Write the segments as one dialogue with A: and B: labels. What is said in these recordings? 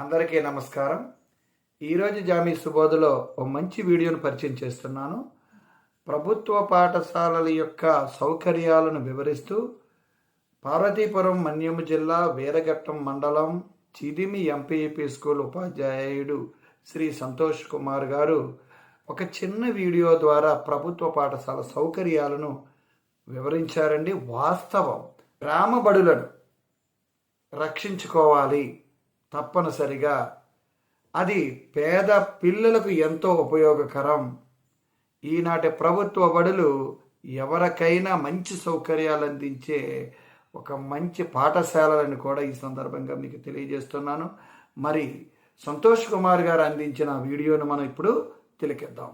A: అందరికీ నమస్కారం. ఈరోజు జామీ సుబోధలో ఓ మంచి వీడియోను పరిచయం చేస్తున్నాను. ప్రభుత్వ పాఠశాలల యొక్క సౌకర్యాలను వివరిస్తూ పార్వతీపురం మన్యము జిల్లా వీరఘట్టం మండలం చిదిమి ఎంపీఏపీ స్కూల్ ఉపాధ్యాయుడు శ్రీ సంతోష్ కుమార్ గారు ఒక చిన్న వీడియో ద్వారా ప్రభుత్వ పాఠశాల సౌకర్యాలను వివరించారండి. వాస్తవం గ్రామ బడులను రక్షించుకోవాలి. తప్పనిసరిగా. అది పేద పిల్లలకు ఎంతో ఉపయోగకరం. ఈనాటి ప్రభుత్వ బడులు ఎవరికైనా మంచి సౌకర్యాలు అందించే ఒక మంచి పాఠశాలలను కూడా ఈ సందర్భంగా మీకు తెలియజేస్తున్నాను. మరి సంతోష్ కుమార్ గారు అందించిన వీడియోను మనం ఇప్పుడు తిలకిద్దాం.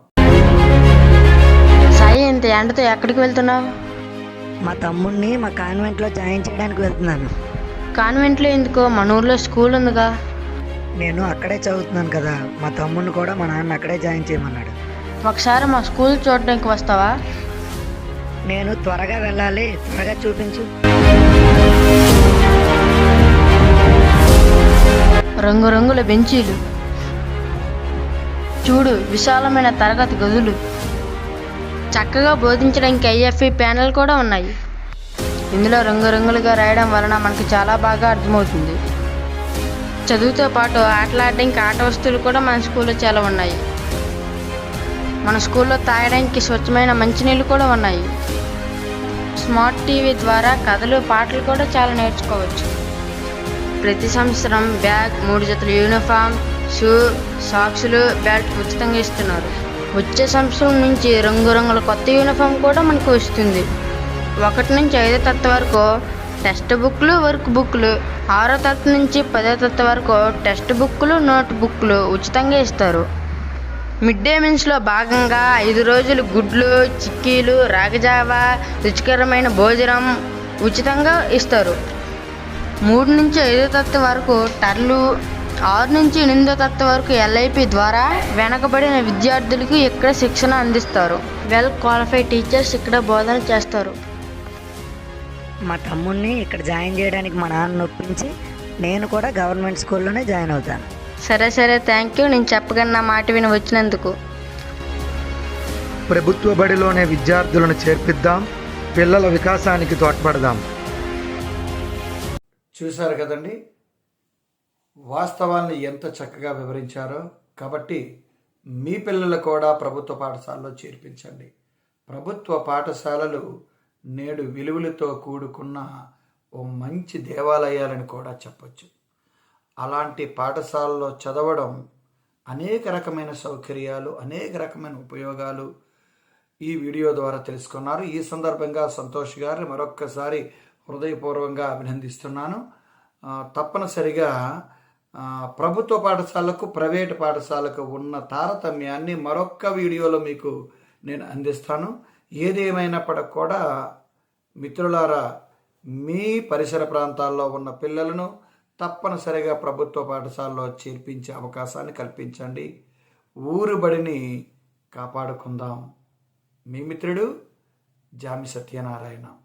B: సాయి ఇంత ఎండతో ఎక్కడికి వెళ్తున్నావు?
C: మా తమ్ముడిని మా కాన్వెంట్లో జాయిన్ చేయడానికి వెళ్తున్నాను.
B: కాన్వెంట్లో ఎందుకో? మన ఊర్లో స్కూల్ ఉందిగా.
C: నేను అక్కడే చదువుతున్నాను కదా. మా తమ్ముడిని కూడా మా నాన్న అక్కడే జాయిన్ చేయమన్నాడు.
B: ఒకసారి మా స్కూల్ చూడడానికి వస్తావా?
C: నేను త్వరగా వెళ్ళాలి. త్వరగా చూపించు.
B: రంగురంగుల బెంచీలు. చూడు విశాలమైన తరగతి గదులు. చక్కగా బోధించడానికి ఐఎఫ్ఈ ప్యానెల్ కూడా ఉన్నాయి. ఇందులో రంగురంగులుగా రాయడం వలన మనకు చాలా బాగా అర్థమవుతుంది. చదువుతో పాటు ఆటలాడడానికి ఆట వస్తువులు కూడా మన స్కూల్లో చాలా ఉన్నాయి. మన స్కూల్లో తాగడానికి స్వచ్ఛమైన మంచినీళ్ళు కూడా ఉన్నాయి. స్మార్ట్ టీవీ ద్వారా కథలు పాటలు కూడా చాలా నేర్చుకోవచ్చు. ప్రతి సంవత్సరం బ్యాగ్ మూడు జతల యూనిఫామ్ షూ సాక్సులు బెల్ట్ ఉచితంగా ఇస్తున్నారు. వచ్చే సంవత్సరం నుంచి రంగురంగుల కొత్త యూనిఫామ్ కూడా మనకు వస్తుంది. ఒకటి నుంచి ఐదో తత్వ వరకు టెక్స్ట్ బుక్లు వర్క్ బుక్లు. ఆరో తత్వ నుంచి పదో తత్వ వరకు టెక్స్ట్ బుక్లు నోట్ బుక్లు ఉచితంగా ఇస్తారు. మిడ్ డే మీల్స్లో భాగంగా ఐదు రోజులు గుడ్లు చిక్కీలు రాగజావ రుచికరమైన భోజనం ఉచితంగా ఇస్తారు. మూడు నుంచి ఐదో తత్వ వరకు టర్లు ఆరు నుంచి ఎనిమిదో తత్వ వరకు ఎల్ఐపి ద్వారా వెనకబడిన విద్యార్థులకు ఇక్కడ శిక్షణ అందిస్తారు. వెల్ క్వాలిఫైడ్ టీచర్స్ ఇక్కడ బోధన చేస్తారు.
C: మా తమ్ముడిని ఇక్కడ జాయిన్ చేయడానికి మా నాన్న ఒప్పించి నేను కూడా గవర్నమెంట్ స్కూల్లోనే జాయిన్ అవుతాను.
B: సరే సరే థ్యాంక్ యూ నేను చెప్పగలను నా మాట విని వచ్చినందుకు.
A: ప్రభుత్వ బడిలోనే విద్యార్థులను చేర్పిద్దాం పిల్లల వికాసానికి తోడ్పడదాం. చూశారు కదండి? వాస్తవాన్ని ఎంత చక్కగా వివరించారో. కాబట్టి మీ పిల్లలు కూడా ప్రభుత్వ పాఠశాలలో చేర్పించండి. ప్రభుత్వ పాఠశాలలు నేడు విలువలతో కూడుకున్న ఓ మంచి దేవాలయాలని కూడా చెప్పొచ్చు. అలాంటి పాఠశాలలో చదవడం అనేక రకమైన సౌకర్యాలు అనేక రకమైన ఉపయోగాలు ఈ వీడియో ద్వారా తెలుసుకున్నారు. ఈ సందర్భంగా సంతోష్ గారిని మరొక్కసారి హృదయపూర్వకంగా అభినందిస్తున్నాను. తప్పనిసరిగా ప్రభుత్వ పాఠశాలకు ప్రైవేటు పాఠశాలకు ఉన్న తారతమ్యాన్ని మరొక్క వీడియోలో మీకు నేను అందిస్తాను. ఏదేమైనప్పటికి కూడా మిత్రులారా మీ పరిసర ప్రాంతాల్లో ఉన్న పిల్లలను తప్పనిసరిగా ప్రభుత్వ పాఠశాలలో చేర్పించే అవకాశాన్ని కల్పించండి. ఊరు బడిని కాపాడుకుందాం. మీ మిత్రుడు జామి సత్యనారాయణ.